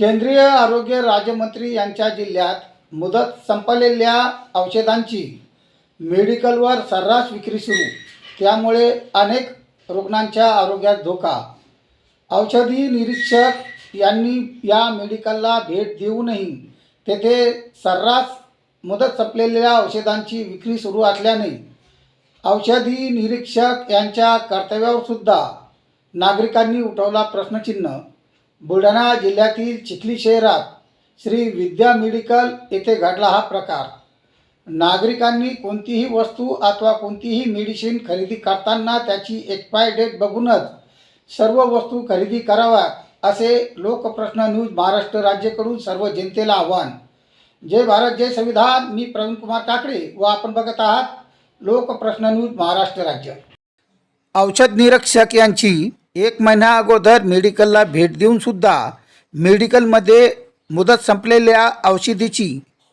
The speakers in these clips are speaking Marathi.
केंद्रीय आरोग्य राज्यमंत्री यांच्या जिल्ह्यात मुदत संपलेल्या औषधांची मेडिकलवर सर्रास विक्री सुरू. त्यामुळे अनेक रुग्णांच्या आरोग्यात धोका. औषधी निरीक्षक यांनी या मेडिकलला भेट देऊनही तेथे सर्रास मुदत संपलेल्या औषधांची विक्री सुरू असल्याने औषधी निरीक्षक यांच्या कर्तव्यावर सुद्धा नागरिकांनी उठवला प्रश्नचिन्ह. बुलढाणा जिल्ह्यातील चिखली शहरात श्री विद्या मेडिकल येथे घडला हा प्रकार. नागरिकांनी कोणतीही वस्तू अथवा कोणतीही मेडिसिन खरेदी करताना त्याची एक्सपायर डेट बघूनच सर्व वस्तू खरेदी कराव्या असे लोकप्रश्न न्यूज महाराष्ट्र राज्यकडून सर्व जनतेला आव्हान. जय भारत जय संविधान. मी प्रवीण कुमार काकडे व आपण बघत आहात लोकप्रश्न न्यूज महाराष्ट्र राज्य. औषध निरीक्षक यांची एक महिन्या अगोदर मेडिकलला भेट देऊन सुद्धा मेडिकलमध्ये मुदत संपलेल्या औषधीची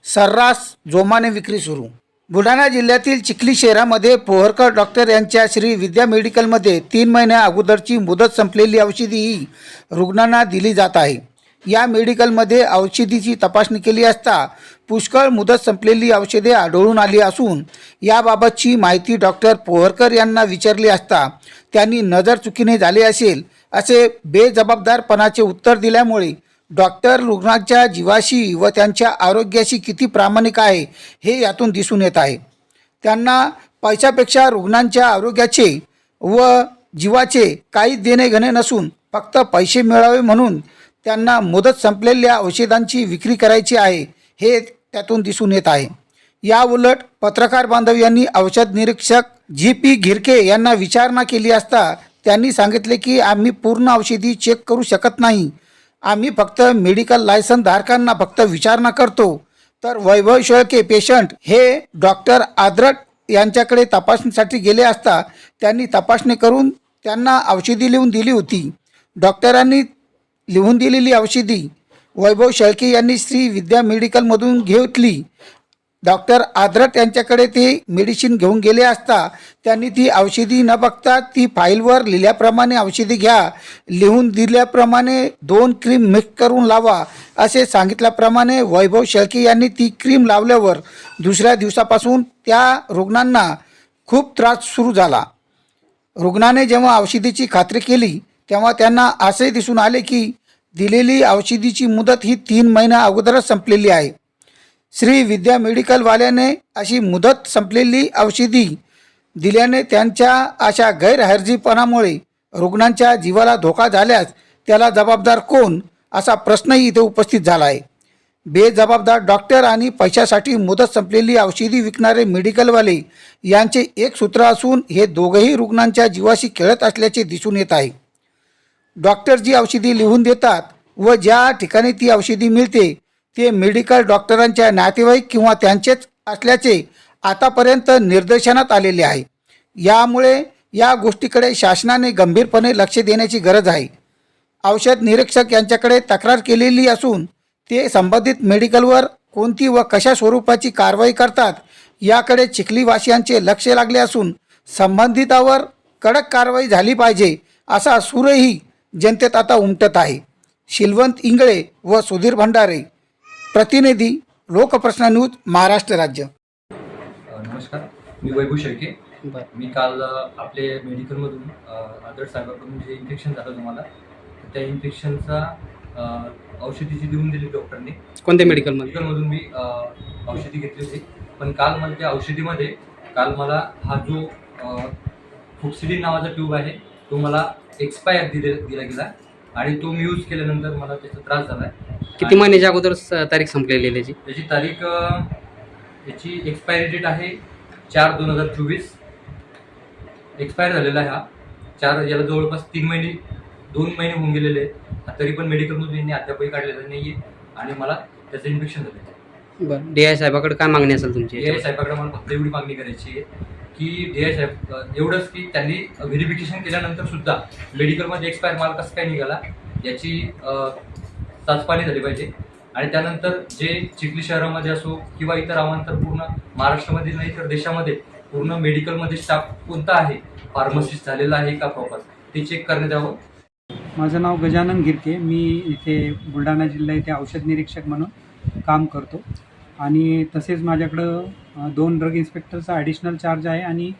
सर्रास जोमाने विक्री सुरू. बुलढाणा जिल्ह्यातील चिखली शहरामध्ये पोहरकर डॉक्टर यांच्या श्री विद्या मेडिकलमध्ये तीन महिन्या अगोदरची मुदत संपलेली औषधी ही रुग्णांना दिली जात आहे. या मेडिकलमध्ये औषधीची तपासणी केली असता पुष्कळ मुदत संपलेली औषधे आढळून आली असून याबाबतची माहिती डॉक्टर पोहरकर यांना विचारली असता त्यांनी नजर चुकीने झाले असेल असे बेजबाबदारपणाचे उत्तर दिल्यामुळे डॉक्टर रुग्णाच्या जीवाशी व त्यांच्या आरोग्याशी किती प्रामाणिक आहे हे यातून दिसून येत आहे. त्यांना पैशापेक्षा रुग्णांच्या आरोग्याचे व जीवाचे काहीच देणे घेणे नसून फक्त पैसे मिळावे म्हणून त्यांना मुदत संपलेल्या औषधांची विक्री करायची आहे हे त्यातून दिसून येत आहे. या उलट पत्रकार बांधव यांनी औषध निरीक्षक जी पी घिरके यांना विचारणा केली असता त्यांनी सांगितले की आम्ही पूर्ण औषधी चेक करू शकत नाही. आम्ही फक्त मेडिकल लायसन धारकांना फक्त विचारणा करतो. तर वैभव शेळके पेशंट हे डॉक्टर आद्रट यांच्याकडे तपासणीसाठी गेले असता त्यांनी तपासणी करून त्यांना औषधी लिहून दिली होती. डॉक्टरांनी लिहून दिलेली औषधी वैभव शेळके यांनी श्री विद्या मेडिकलमधून घेतली. डॉक्टर आद्रत यांच्याकडे ते मेडिसिन घेऊन गेले असता त्यांनी ती औषधी न बघता ती फाईलवर लिहिल्याप्रमाणे औषधी घ्या लिहून दिल्याप्रमाणे दोन क्रीम मिक्स करून लावा असे सांगितल्याप्रमाणे वैभव शेळके यांनी ती क्रीम लावल्यावर दुसऱ्या दिवसापासून त्या रुग्णांना खूप त्रास सुरू झाला. रुग्णाने जेव्हा औषधीची खात्री केली तेव्हा त्यांना असे दिसून आले की दिलेली औषधीची मुदत ही तीन महिना अगोदरच संपलेली आहे. श्री विद्या मेडिकलवाल्याने अशी मुदत संपलेली औषधी दिल्याने त्यांच्या अशा गैरहर्जीपणामुळे रुग्णांच्या जीवाला धोका झाल्यास त्याला जबाबदार कोण असा प्रश्नही इथे उपस्थित झाला आहे. बेजबाबदार डॉक्टर आणि पैशासाठी मुदत संपलेली औषधी विकणारे मेडिकलवाले यांचे एक सूत्र असून हे दोघंही रुग्णांच्या जीवाशी खेळत असल्याचे दिसून येत आहे. डॉक्टर जी औषधी लिहून देतात व ज्या ठिकाणी ती औषधी मिळते ते मेडिकल डॉक्टरांच्या नातेवाईक किंवा त्यांचेच असल्याचे आतापर्यंत निदर्शनात आलेले आहे. यामुळे या गोष्टीकडे शासनाने गंभीरपणे लक्ष देण्याची गरज आहे. औषध निरीक्षक यांच्याकडे तक्रार केलेली असून ते संबंधित मेडिकलवर कोणती व कशा स्वरूपाची कारवाई करतात याकडे चिखलीवासियांचे लक्ष लागले असून संबंधितावर कडक कारवाई झाली पाहिजे असा सूरही जनतेत आता उमटत आहे. शिलवंत इंगळे व सुधीर भंडारे प्रतिनिधी लोकप्रश्न न्यूज महाराष्ट्र राज्य. नमस्कार. मी वैभव शेळके. मी काल आपले मेडिकलमधून अ, आदर्श साहेबाकडून जे इन्फेक्शन झालं तुम्हाला त्या इन्फेक्शनचा अ, औषधीची देऊन दिली डॉक्टरने. कोणत्या मेडिकलमध्ये मेडिकलमधून मी औषधी घेतली होती. पण काल मला त्या औषधीमध्ये काल मला हा जो फुक्सिडिन नावाचा ट्यूब आहे तो मला एक्सपायर दिले दिला गेला. आणि तो मी यूज केल्यानंतर मला त्याचा त्रास झाला किती महिन्याच्या अगोदर स- तारीख संपलेली आहे त्याची? त्याची तारीख अ, याची एक्सपायरी डेट आहे चार दोन हजार चोवीस. एक्सपायर झालेला आहे हा. चार याला जवळपास तीन महिने दोन महिने होऊन गेलेले आहेत. तरी पण मेडिकलमधून यांनी अद्यापही काढलेलं नाही आहे आणि मला त्याचं इन्फेक्शन झालं आहे बरं. डी आय साहेबाकडे काय मागणी असेल तुमची? आय साहेबाकडे मला फक्त एवढी मागणी करायची आहे. की डी साहेब एवढंच की त्यांनी व्हेरिफिकेशन केल्यानंतर सुद्धा मेडिकलमध्ये एक्सपायर माल कसं काय निघाला याची चाचपाणी झाली पाहिजे. आणि त्यानंतर जे चिखली शहरामध्ये असो किंवा इतर अवांतर पूर्ण महाराष्ट्रामध्ये नाही तर देशामध्ये पूर्ण मेडिकलमध्ये स्टाफ कोणता आहे? फार्मसिस्ट झालेला आहे का प्रॉपर ते चेक करण्यात यावं. माझं नाव गजानन गिरके. मी इथे बुलढाणा जिल्हा इथे औषध निरीक्षक म्हणून काम करतो. आणि तसेच माझ्याकडं दोन ड्रग इन्स्पेक्टरचा ॲडिशनल चार्ज आहे आणि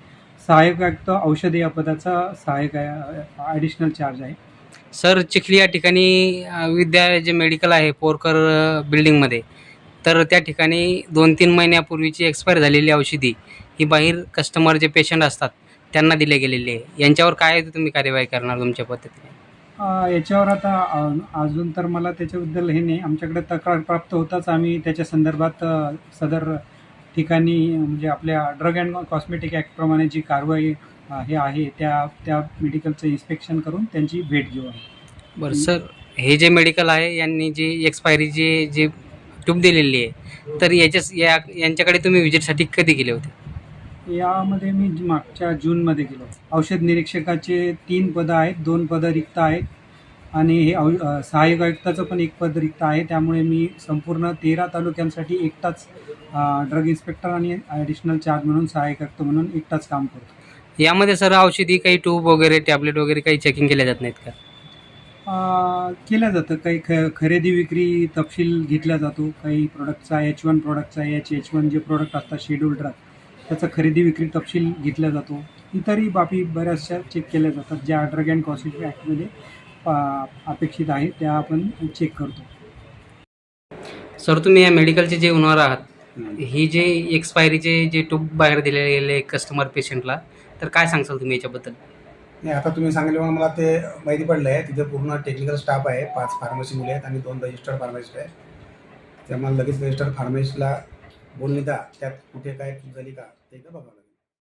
सहाय्यक आयुक्त औषधी या पदाचा सहाय्यक ॲडिशनल चार्ज आहे. सर चिखली या ठिकाणी विद्या जे मेडिकल आहे पोरकर बिल्डिंगमध्ये तर त्या ठिकाणी दोन तीन महिन्यापूर्वीची एक्सपायर झालेली औषधी ही बाहेर कस्टमर जे पेशंट असतात त्यांना दिले गेलेली आहे. यांच्यावर काय तुम्ही कार्यवाही करणार तुमच्या पद्धतीने? याच्यावर आता अजून तर मला त्याच्याबद्दल हे नाही. आमच्याकडे तक्रार प्राप्त होताच आम्ही त्याच्या संदर्भात सदर ठिकाणी म्हणजे आपल्या ड्रग अँड कॉस्मेटिक ॲक्टप्रमाणे जी कारवाई हे आहे त्या त्या मेडिकलचं इन्स्पेक्शन करून त्यांची भेट घेऊ आहे बरं सर हे जे मेडिकल आहे यांनी जी एक्सपायरीची जे ट्यूब दिलेली आहे तर याच्या या यांच्याकडे तुम्ही विजिटसाठी कधी गेले होते? यामध्ये मी मागच्या जूनमध्ये गेलो. औषध निरीक्षकाचे तीन पदं आहेत दोन पदं रिक्त आहेत आणि हे औ सहाय्यक आयुक्ताचं पण एक पद रिक्त आहे. त्यामुळे मी संपूर्ण तेरा तालुक्यांसाठी एकटाच ड्रग इन्स्पेक्टर आणि ॲडिशनल चार्ज म्हणून सहाय्यक आयुक्त म्हणून एकटाच काम करतो. यामध्ये सर औषधी काही ट्यूब वगैरे टॅबलेट वगैरे काही चेकिंग केल्या जात नाहीत का? अ, केलं जातं. काही ख खरेदी विक्री तपशील घेतला जातो. काही प्रोडक्टचा एच वन प्रोडक्टचा एच एच वन जे प्रोडक्ट असतात शेड्यूल ड्रग त्याचा खरेदी विक्री तपशील घेतला जातो. इतरही बाबी बऱ्याचशा चेक केल्या जातात ज्या ड्रग अँड कॉस्मेटिक ॲक्टमध्ये अपेक्षित आहे त्या आपण चेक करतो. सर तुम्ही या मेडिकलचे जे ओनर आहात ही जे एक्सपायरीचे जे ट्यूब बाहेर दिले गेले कस्टमर पेशंटला तर काय सांगसाल तुम्ही याच्याबद्दल? नाही आता तुम्ही सांगितल्यामुळे मला ते माहिती पडलं आहे तिथे पूर्ण टेक्निकल स्टाफ आहे. पाच फार्मसी मुले आहेत आणि दोन रजिस्टर्ड फार्मासिस्ट आहेत. ते मला लगेच रजिस्टर्ड फार्मसिस्टला बोलणे द्या त्यात कुठे काय चूक झाली का? ते एकदा बघावं लागेल